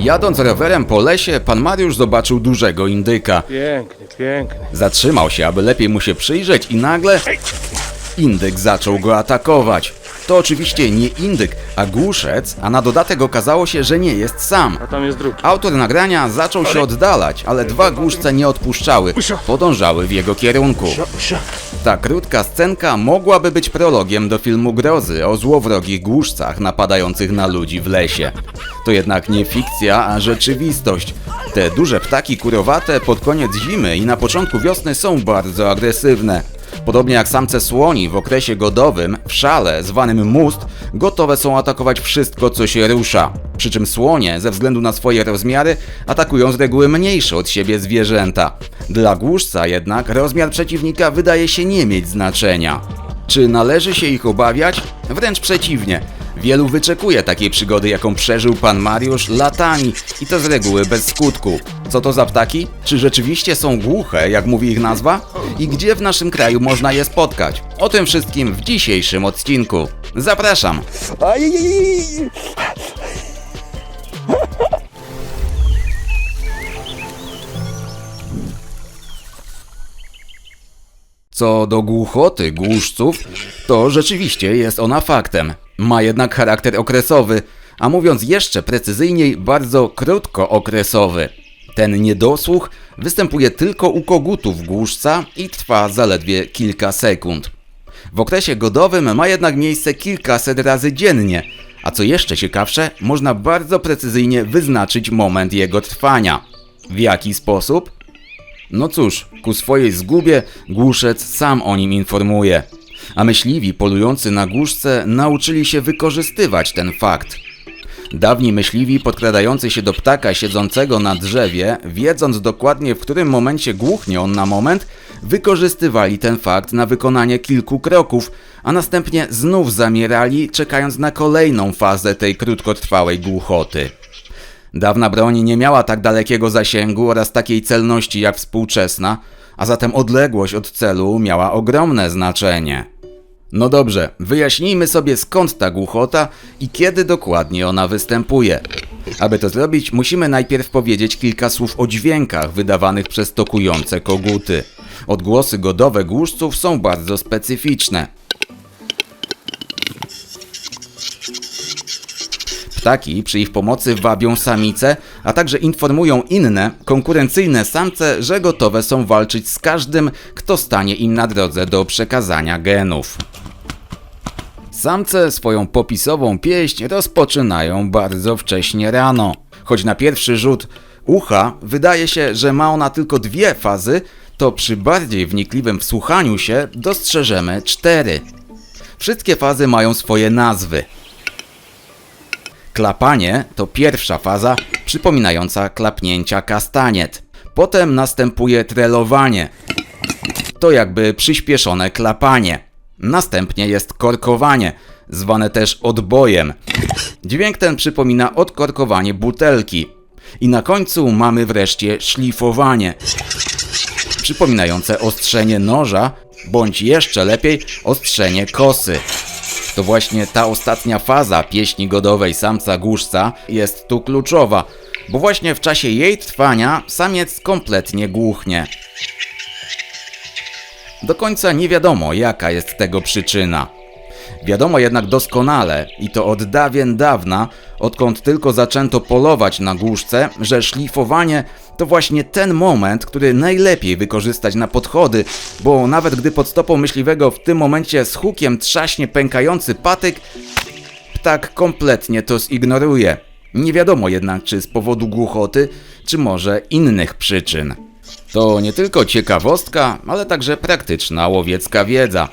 Jadąc rowerem po lesie, pan Mariusz zobaczył dużego indyka. Piękny, piękny. Zatrzymał się, aby lepiej mu się przyjrzeć i nagle indyk zaczął go atakować. To oczywiście nie indyk, a głuszec, a na dodatek okazało się, że nie jest sam. A tam jest drugi. Autor nagrania zaczął się oddalać, ale dwa głuszce nie odpuszczały, podążały w jego kierunku. Ta krótka scenka mogłaby być prologiem do filmu grozy o złowrogich głuszcach napadających na ludzi w lesie. To jednak nie fikcja, a rzeczywistość. Te duże ptaki kurowate pod koniec zimy i na początku wiosny są bardzo agresywne. Podobnie jak samce słoni w okresie godowym, w szale zwanym must, gotowe są atakować wszystko, co się rusza. Przy czym słonie, ze względu na swoje rozmiary, atakują z reguły mniejsze od siebie zwierzęta. Dla głuszca jednak rozmiar przeciwnika wydaje się nie mieć znaczenia. Czy należy się ich obawiać? Wręcz przeciwnie. Wielu wyczekuje takiej przygody, jaką przeżył pan Mariusz latami i to z reguły bez skutku. Co to za ptaki? Czy rzeczywiście są głuche, jak mówi ich nazwa? I gdzie w naszym kraju można je spotkać? O tym wszystkim w dzisiejszym odcinku. Zapraszam! Co do głuchoty głuszców, to rzeczywiście jest ona faktem. Ma jednak charakter okresowy, a mówiąc jeszcze precyzyjniej, bardzo krótkookresowy. Ten niedosłuch występuje tylko u kogutów głuszca i trwa zaledwie kilka sekund. W okresie godowym ma jednak miejsce kilkaset razy dziennie, a co jeszcze ciekawsze, można bardzo precyzyjnie wyznaczyć moment jego trwania. W jaki sposób? No cóż, ku swojej zgubie głuszec sam o nim informuje. A myśliwi polujący na głuszce nauczyli się wykorzystywać ten fakt. Dawni myśliwi podkradający się do ptaka siedzącego na drzewie, wiedząc dokładnie w którym momencie głuchnie on na moment, wykorzystywali ten fakt na wykonanie kilku kroków, a następnie znów zamierali, czekając na kolejną fazę tej krótkotrwałej głuchoty. Dawna broń nie miała tak dalekiego zasięgu oraz takiej celności jak współczesna, a zatem odległość od celu miała ogromne znaczenie. No dobrze, wyjaśnijmy sobie skąd ta głuchota i kiedy dokładnie ona występuje. Aby to zrobić, musimy najpierw powiedzieć kilka słów o dźwiękach wydawanych przez tokujące koguty. Odgłosy godowe głuszców są bardzo specyficzne. Ptaki przy ich pomocy wabią samice, a także informują inne, konkurencyjne samce, że gotowe są walczyć z każdym, kto stanie im na drodze do przekazania genów. Samce swoją popisową pieśń rozpoczynają bardzo wcześnie rano. Choć na pierwszy rzut ucha wydaje się, że ma ona tylko dwie fazy, to przy bardziej wnikliwym wsłuchaniu się dostrzeżemy cztery. Wszystkie fazy mają swoje nazwy. Klapanie to pierwsza faza przypominająca klapnięcia kastaniet. Potem następuje trelowanie. To jakby przyspieszone klapanie. Następnie jest korkowanie, zwane też odbojem. Dźwięk ten przypomina odkorkowanie butelki. I na końcu mamy wreszcie szlifowanie, przypominające ostrzenie noża, bądź jeszcze lepiej ostrzenie kosy. To właśnie ta ostatnia faza pieśni godowej samca głuszca jest tu kluczowa, bo właśnie w czasie jej trwania samiec kompletnie głuchnie. Do końca nie wiadomo, jaka jest tego przyczyna. Wiadomo jednak doskonale, i to od dawien dawna, odkąd tylko zaczęto polować na głuszce, że szlifowanie to właśnie ten moment, który najlepiej wykorzystać na podchody, bo nawet gdy pod stopą myśliwego w tym momencie z hukiem trzaśnie pękający patyk, ptak kompletnie to zignoruje. Nie wiadomo jednak, czy z powodu głuchoty, czy może innych przyczyn. To nie tylko ciekawostka, ale także praktyczna łowiecka wiedza.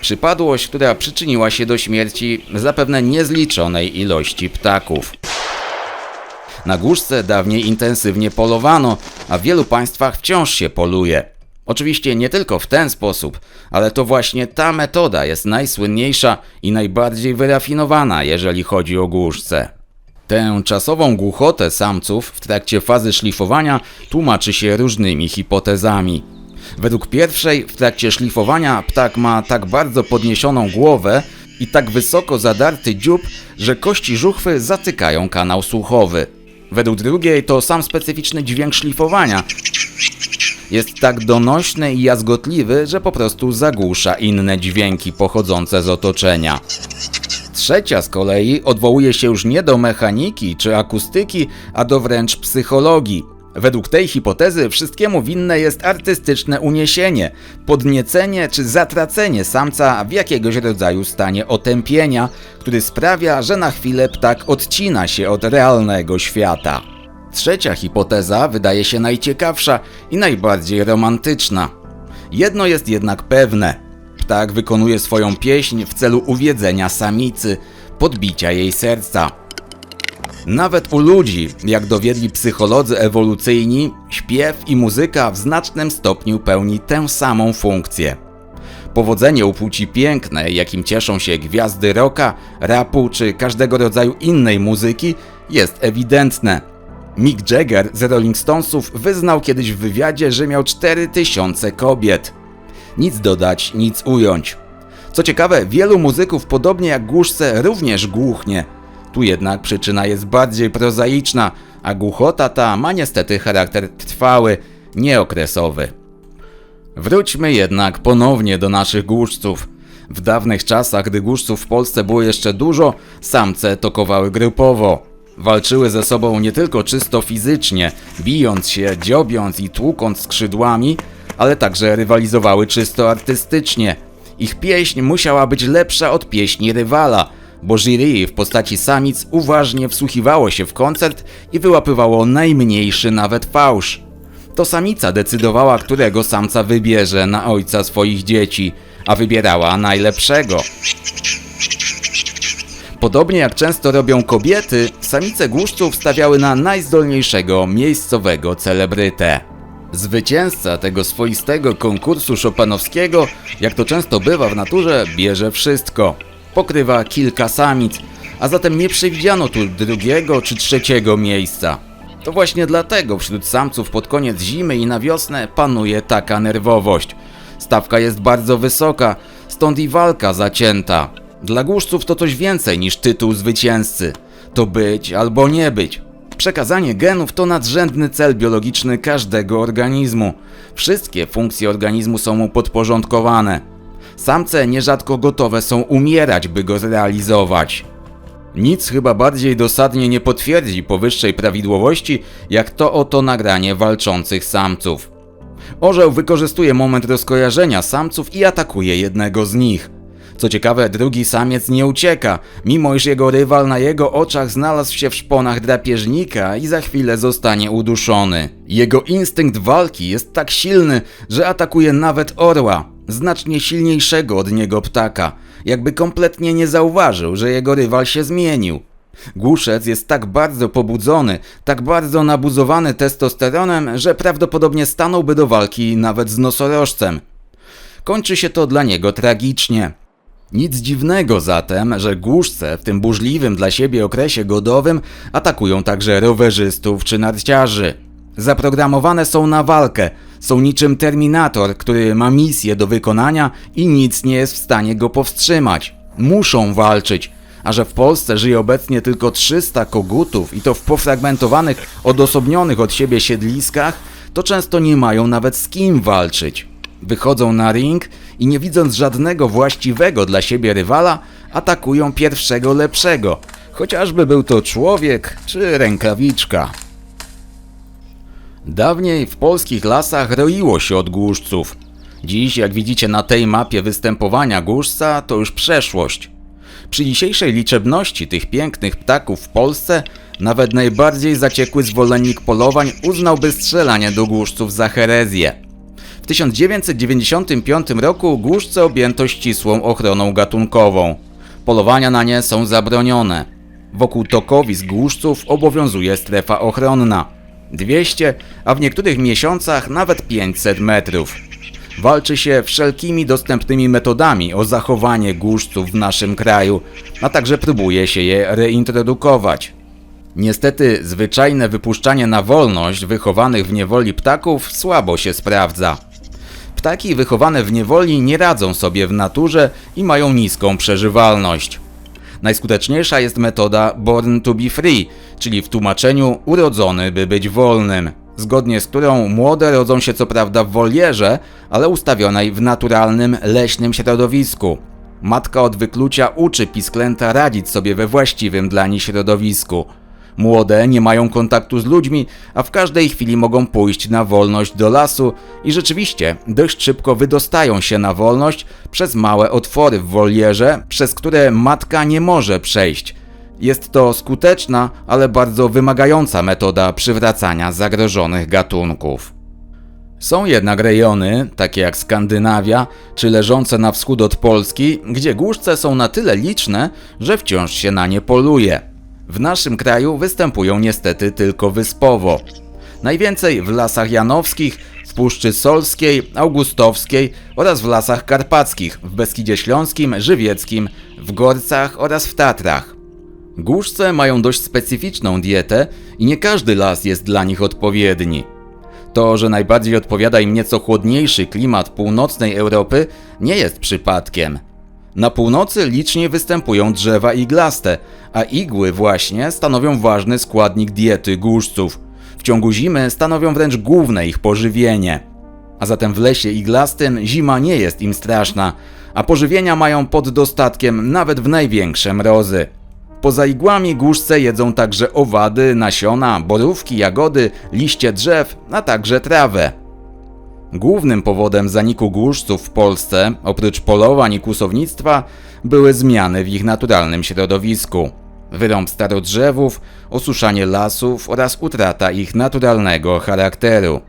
Przypadłość, która przyczyniła się do śmierci zapewne niezliczonej ilości ptaków. Na głuszce dawniej intensywnie polowano, a w wielu państwach wciąż się poluje. Oczywiście nie tylko w ten sposób, ale to właśnie ta metoda jest najsłynniejsza i najbardziej wyrafinowana, jeżeli chodzi o głuszce. Tę czasową głuchotę samców w trakcie fazy szlifowania tłumaczy się różnymi hipotezami. Według pierwszej, w trakcie szlifowania ptak ma tak bardzo podniesioną głowę, i tak wysoko zadarty dziób, że kości żuchwy zatykają kanał słuchowy. Według drugiej to sam specyficzny dźwięk szlifowania jest tak donośny i jazgotliwy, że po prostu zagłusza inne dźwięki pochodzące z otoczenia. Trzecia z kolei odwołuje się już nie do mechaniki czy akustyki, a do wręcz psychologii. Według tej hipotezy wszystkiemu winne jest artystyczne uniesienie, podniecenie czy zatracenie samca w jakiegoś rodzaju stanie otępienia, który sprawia, że na chwilę ptak odcina się od realnego świata. Trzecia hipoteza wydaje się najciekawsza i najbardziej romantyczna. Jedno jest jednak pewne. Ptak wykonuje swoją pieśń w celu uwiedzenia samicy, podbicia jej serca. Nawet u ludzi, jak dowiedli psycholodzy ewolucyjni, śpiew i muzyka w znacznym stopniu pełni tę samą funkcję. Powodzenie u płci pięknej, jakim cieszą się gwiazdy rocka, rapu czy każdego rodzaju innej muzyki, jest ewidentne. Mick Jagger z Rolling Stonesów wyznał kiedyś w wywiadzie, że miał 4000 kobiet. Nic dodać, nic ująć. Co ciekawe, wielu muzyków, podobnie jak głuszce, również głuchnie. Tu jednak przyczyna jest bardziej prozaiczna, a głuchota ta ma niestety charakter trwały, nieokresowy. Wróćmy jednak ponownie do naszych głuszców. W dawnych czasach, gdy głuszców w Polsce było jeszcze dużo, samce tokowały grupowo. Walczyły ze sobą nie tylko czysto fizycznie, bijąc się, dziobiąc i tłukąc skrzydłami, ale także rywalizowały czysto artystycznie. Ich pieśń musiała być lepsza od pieśni rywala, bo jury w postaci samic uważnie wsłuchiwało się w koncert i wyłapywało najmniejszy nawet fałsz. To samica decydowała, którego samca wybierze na ojca swoich dzieci, a wybierała najlepszego. Podobnie jak często robią kobiety, samice głuszców stawiały na najzdolniejszego miejscowego celebrytę. Zwycięzca tego swoistego konkursu szopanowskiego, jak to często bywa w naturze, bierze wszystko. Pokrywa kilka samic, a zatem nie przewidziano tu drugiego czy trzeciego miejsca. To właśnie dlatego wśród samców pod koniec zimy i na wiosnę panuje taka nerwowość. Stawka jest bardzo wysoka, stąd i walka zacięta. Dla głuszców to coś więcej niż tytuł zwycięzcy. To być albo nie być. Przekazanie genów to nadrzędny cel biologiczny każdego organizmu. Wszystkie funkcje organizmu są mu podporządkowane. Samce nierzadko gotowe są umierać, by go zrealizować. Nic chyba bardziej dosadnie nie potwierdzi powyższej prawidłowości, jak to oto nagranie walczących samców. Orzeł wykorzystuje moment rozkojarzenia samców i atakuje jednego z nich. Co ciekawe, drugi samiec nie ucieka, mimo iż jego rywal na jego oczach znalazł się w szponach drapieżnika i za chwilę zostanie uduszony. Jego instynkt walki jest tak silny, że atakuje nawet orła, znacznie silniejszego od niego ptaka, jakby kompletnie nie zauważył, że jego rywal się zmienił. Głuszec jest tak bardzo pobudzony, tak bardzo nabuzowany testosteronem, że prawdopodobnie stanąłby do walki nawet z nosorożcem. Kończy się to dla niego tragicznie. Nic dziwnego zatem, że głuszce w tym burzliwym dla siebie okresie godowym atakują także rowerzystów czy narciarzy. Zaprogramowane są na walkę, są niczym Terminator, który ma misję do wykonania i nic nie jest w stanie go powstrzymać. Muszą walczyć, a że w Polsce żyje obecnie tylko 300 kogutów i to w pofragmentowanych, odosobnionych od siebie siedliskach, to często nie mają nawet z kim walczyć. Wychodzą na ring i nie widząc żadnego właściwego dla siebie rywala, atakują pierwszego lepszego, chociażby był to człowiek czy rękawiczka. Dawniej w polskich lasach roiło się od głuszców. Dziś, jak widzicie na tej mapie występowania głuszca, to już przeszłość. Przy dzisiejszej liczebności tych pięknych ptaków w Polsce, nawet najbardziej zaciekły zwolennik polowań uznałby strzelanie do głuszców za herezję. W 1995 roku głuszce objęto ścisłą ochroną gatunkową. Polowania na nie są zabronione. Wokół tokowisk głuszców obowiązuje strefa ochronna. 200, a w niektórych miesiącach nawet 500 metrów. Walczy się wszelkimi dostępnymi metodami o zachowanie głuszców w naszym kraju, a także próbuje się je reintrodukować. Niestety, zwyczajne wypuszczanie na wolność wychowanych w niewoli ptaków słabo się sprawdza. Ptaki wychowane w niewoli nie radzą sobie w naturze i mają niską przeżywalność. Najskuteczniejsza jest metoda Born to be Free, czyli w tłumaczeniu urodzony by być wolnym, zgodnie z którą młode rodzą się co prawda w wolierze, ale ustawionej w naturalnym, leśnym środowisku. Matka od wyklucia uczy pisklęta radzić sobie we właściwym dla nich środowisku. Młode nie mają kontaktu z ludźmi, a w każdej chwili mogą pójść na wolność do lasu i rzeczywiście dość szybko wydostają się na wolność przez małe otwory w wolierze, przez które matka nie może przejść. Jest to skuteczna, ale bardzo wymagająca metoda przywracania zagrożonych gatunków. Są jednak rejony, takie jak Skandynawia, czy leżące na wschód od Polski, gdzie głuszce są na tyle liczne, że wciąż się na nie poluje. W naszym kraju występują niestety tylko wyspowo. Najwięcej w lasach janowskich, w Puszczy Solskiej, Augustowskiej oraz w lasach karpackich, w Beskidzie Śląskim, Żywieckim, w Gorcach oraz w Tatrach. Głuszce mają dość specyficzną dietę i nie każdy las jest dla nich odpowiedni. To, że najbardziej odpowiada im nieco chłodniejszy klimat północnej Europy, nie jest przypadkiem. Na północy licznie występują drzewa iglaste, a igły właśnie stanowią ważny składnik diety głuszców. W ciągu zimy stanowią wręcz główne ich pożywienie. A zatem w lesie iglastym zima nie jest im straszna, a pożywienia mają pod dostatkiem nawet w największe mrozy. Poza igłami głuszce jedzą także owady, nasiona, borówki, jagody, liście drzew, a także trawę. Głównym powodem zaniku głuszców w Polsce, oprócz polowań i kłusownictwa, były zmiany w ich naturalnym środowisku. Wyrąb starodrzewów, osuszanie lasów oraz utrata ich naturalnego charakteru.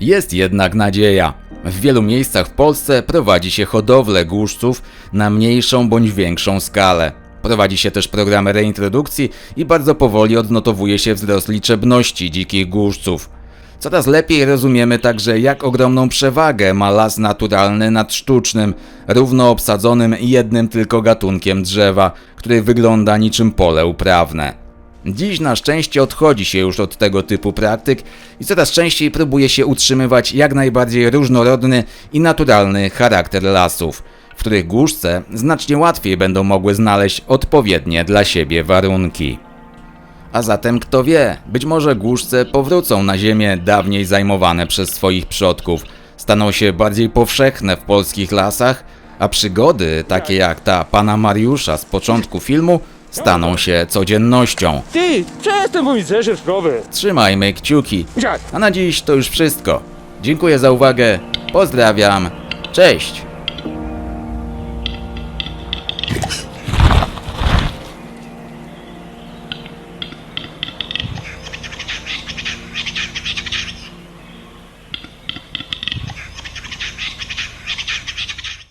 Jest jednak nadzieja. W wielu miejscach w Polsce prowadzi się hodowlę głuszców na mniejszą bądź większą skalę. Prowadzi się też programy reintrodukcji i bardzo powoli odnotowuje się wzrost liczebności dzikich głuszców. Coraz lepiej rozumiemy także, jak ogromną przewagę ma las naturalny nad sztucznym, równo obsadzonym jednym tylko gatunkiem drzewa, który wygląda niczym pole uprawne. Dziś na szczęście odchodzi się już od tego typu praktyk i coraz częściej próbuje się utrzymywać jak najbardziej różnorodny i naturalny charakter lasów, w których głuszce znacznie łatwiej będą mogły znaleźć odpowiednie dla siebie warunki. A zatem kto wie, być może głuszce powrócą na ziemię dawniej zajmowane przez swoich przodków, staną się bardziej powszechne w polskich lasach, a przygody, takie jak ta pana Mariusza z początku filmu, staną się codziennością. Ty, przestań, bo mi zeszesz krowy. Trzymajmy kciuki. A na dziś to już wszystko. Dziękuję za uwagę, pozdrawiam, cześć!